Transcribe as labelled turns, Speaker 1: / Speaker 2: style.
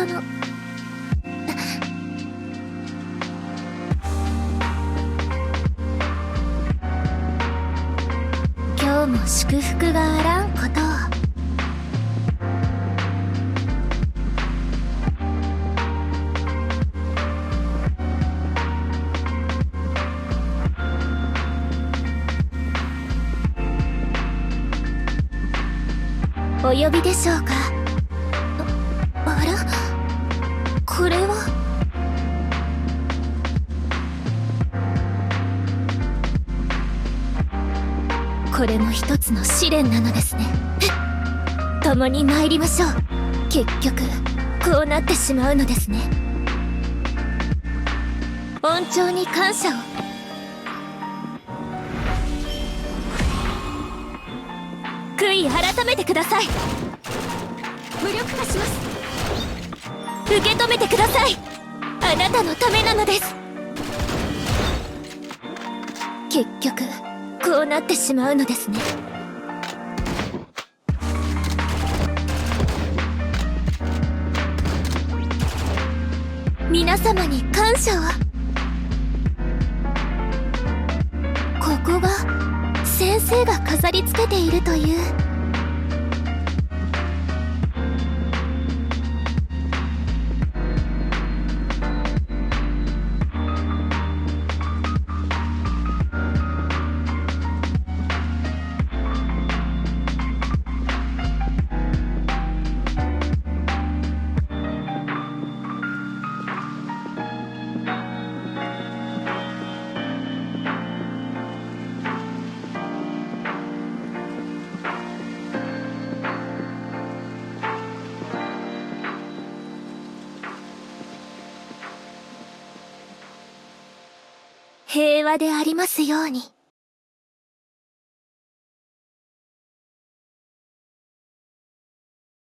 Speaker 1: その。今日も祝福があらんことを。お呼びでしょうか？これも一つの試練なのですね。共に参りましょう。結局こうなってしまうのですね。恩寵に感謝を。悔い改めてください。無力化します。受け止めてください。あなたのためなのです。結局こうなってしまうのですね。皆様に感謝を。ここが先生が飾り付けているという。平和でありますように。